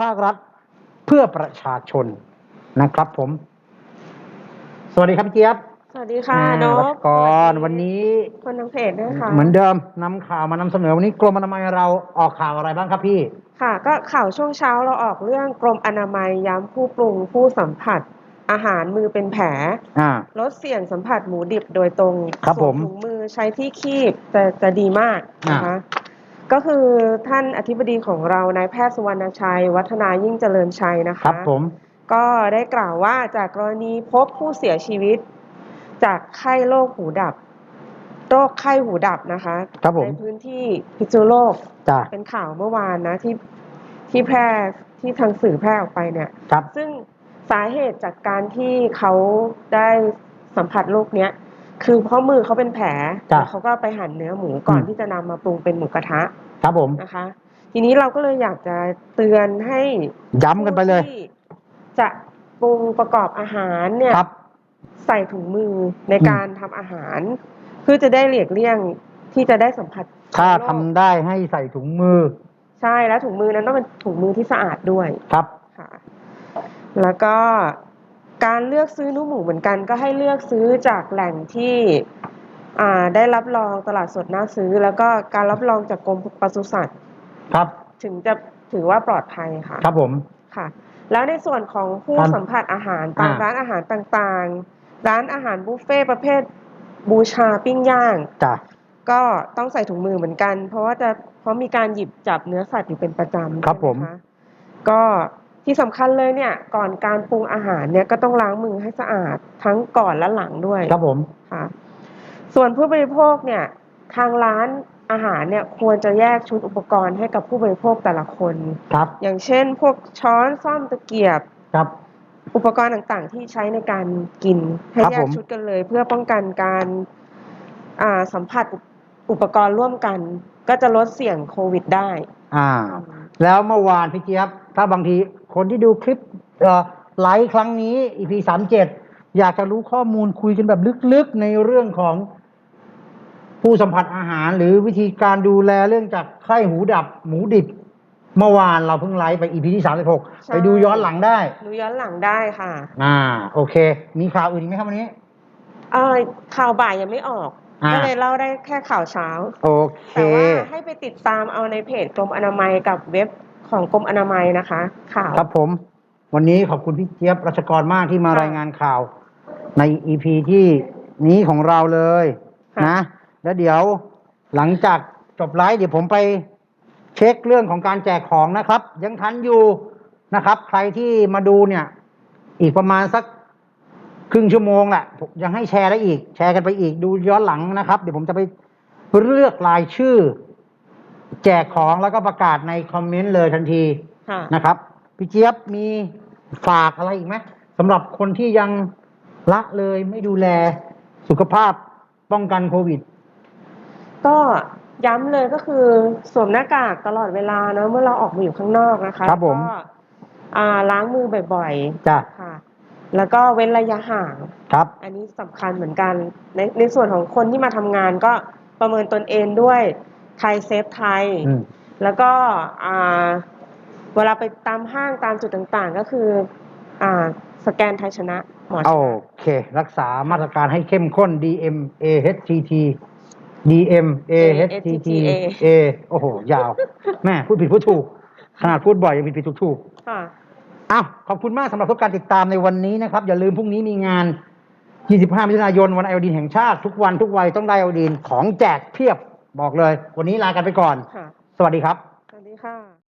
ภาครัฐเพื่อประชาชนนะครับผม สวัสดีครับพี่เจี๊ยบสวัสดีค่ะอ่านกวัชกรสสดีวันนี้คนทางเพจด้วยค่ะเหมือนเดิมนำข่าวมานำเสนอวันนี้กรมอนามัยเราออกข่าวอะไรบ้างครับพี่ ค่ะ ก็ข่าวช่วงเช้าเราออกเรื่องกรมอนามัยย้ำผู้ปรุงผู้สัมผัส อาหารมือเป็นแผลอ่าลดเสี่ยงสัมผัสหมูดิบโดยตรงครับสวผมถุงมือใช้ที่คีบจะจะดีมากนะคะ ก็คือท่านอธิบดีของเรานายแพทย์สุวรรณชัย วัฒนายิ่งเจริญชัยนะคคะรับผมก็ได้กล่าวว่าจากกรณีพบผู้เสียชีวิต จากไข้โรคหูดับ โรคไข้หูดับนะคะครับผมในพื้นที่พิษณุโลกจ้าเป็นข่าวเมื่อวานนะที่ที่แพร่ที่ทางสื่อแพร่ออกไปเนี่ย ครับซึ่งสาเหตุจากการที่เขาได้สัมผัสโรคเนี้ย คือเพราะมือเขาเป็นแผลจ้ะแล้วเขาก็ไปหั่นเนื้อหมูก่อนอืม ที่จะนำมาปรุงเป็นหมูกระทะครับผม นะคะ ทีนี้เราก็เลยอยากจะเตือนให้ย้ำกันไปเลยผู้ที่จะปรุงประกอบอาหารเนี่ย ครับ ใส่ถุงมือในอืม การทำอาหารเพื่อจะได้หลีกเลี่ยงที่จะได้สัมผัสถ้าโรคทำได้ให้ใส่ถุงมือใช่แล้วถุงมือนั้นต้องเป็นถุงมือที่สะอาดด้วยครับ ค่ะ แล้วก็ การเลือกซื้อเนื้อหมูเหมือนกัน ก็ให้เลือกซื้อจากแหล่งที่อ่าได้รับรองตลาดสดน่าซื้อ แล้วก็การรับรองจากกรมปศุสัตว์ครับ ถึงจะถือว่าปลอดภัยค่ะ ครับผมค่ะ แล้วในส่วนของผู้ครับสัมผัสอาหารตามอ่าร้านอาหารต่างๆ ร้านอาหารบุฟเฟ่ต์ประเภทบูชาปิ้งย่างจ้าก็ต้องใส่ถุงมือเหมือนกัน เพราะว่าจะเพราะมีการหยิบจับเนื้อสัตว์อยู่เป็นประจำครับผมใช่ไหะก็ ที่สำคัญเลยเนี่ยก่อนการปรุงอาหารเนี่ยก็ต้องล้างมือให้สะอาดทั้งก่อนและหลังด้วยครับผมค่ะ ส่วนผู้บริโภคเนี่ย ทางร้านอาหารเนี่ยควรจะแยกชุดอุปกรณ์ให้กับผู้บริโภคแต่ละคนครับ อย่างเช่น พวกช้อนซ่อมตะเกียบครับ อุปกรณ์ต่างๆ ที่ใช้ในการกินให้ครับแยผกมชุดกันเลย เพื่อป้องกันการอ่าสัมผัสอุปอุปกรณ์ร่วมกัน ก็จะลดเสี่ยงโควิดได้ อ่า แล้วเมื่อวานพี่เจี๊ยบถ้าบางที คนที่ดูคลิปเอ่อไลฟ์ครั้งนี้ EP สามเจ็ดอยากจะรู้ข้อมูลคุยกันแบบลึกๆในเรื่องของผู้สัมผัสอาหาร หรือวิธีการดูแลเรื่องจากไข้หูดับหมูดิบ เมื่อวานเราเพิ่งไลฟ์ไป EP ที่สามสิบหกใช่ ไปดูย้อนหลังได้ ดูย้อนหลังได้ค่ะอ่า โอเค มีข่าวอื่นอีกไหมครับวันนี้ เอ่อข่าวบ่ายยังไม่ออก อ่า ก็เลยเล่าได้แค่ข่าวเช้า โอเค แต่ว่าให้ไปติดตามเอาในเพจกรมอนามัยกับเว็บ ของกรมอนามัยนะคะข่าว ครับผม วันนี้ขอบคุณพี่เจี๊ยบรัชกรมากที่มาค่ะรายงานข่าว ในอีพีที่นี้ของเราเลยค่ะ นะ แล้วเดี๋ยวหลังจากจบไลฟ์เดี๋ยวผมไปเช็คเรื่องของการแจกของนะครับ ยังทันอยู่นะครับ ใครที่มาดูเนี่ย อีกประมาณสักครึ่งชั่วโมงแหละผมยังให้แชร์ได้อีก แชร์กันไปอีกดูย้อนหลังนะครับ เดี๋ยวผมจะไปเลือกรายชื่อ แจกของแล้วก็ประกาศในคอมเมนต์เลยทันทีค่ะ นะครับ พี่เจี๊ยบมีฝากอะไรอีกไหมสำหรับคนที่ยังละเลยไม่ดูแลสุขภาพป้องกันโควิด ก็ย้ำเลยก็คือสวมหน้ากากตลอดเวลาเนอะเมื่อเราออกมาอยู่ข้างนอกนะคะครับผม ก็อ่าล้างมือบ่อยจ้ะๆค่ะ แล้วก็เว้นระยะห่าง ครับ อันนี้สำคัญเหมือนกันในในส่วนของคนที่มาทำงานก็ประเมินตนเองด้วย ไทยเซฟไทยอืมแล้วก็อ่าเวลาไปตามห้างตามจุดต่างๆ ก็คืออ่าสแกนไทยชนะหมอชโอนะเค รักษามาตรการให้เข้มข้น DM AHTT DM AHTT A โอ้โห ยาว แม่พูดผิดพูดถูก ขนาดพูดบ่อยยังผิดผิดถูกถูกค่ะอ้าวขอบคุณมากสำหรับทุกการติดตามในวันนี้นะครับ อย่าลืมพรุ่งนี้มีงาน 25 มิถุนายน วันไอโอดีนแห่งชาติ ทุกวันทุกวัยต้องได้ไอโอดีนของแจกเพียบ บอกเลย วันนี้ลากันไปก่อนค่ะสวัสดีครับ สวัสดีค่ะ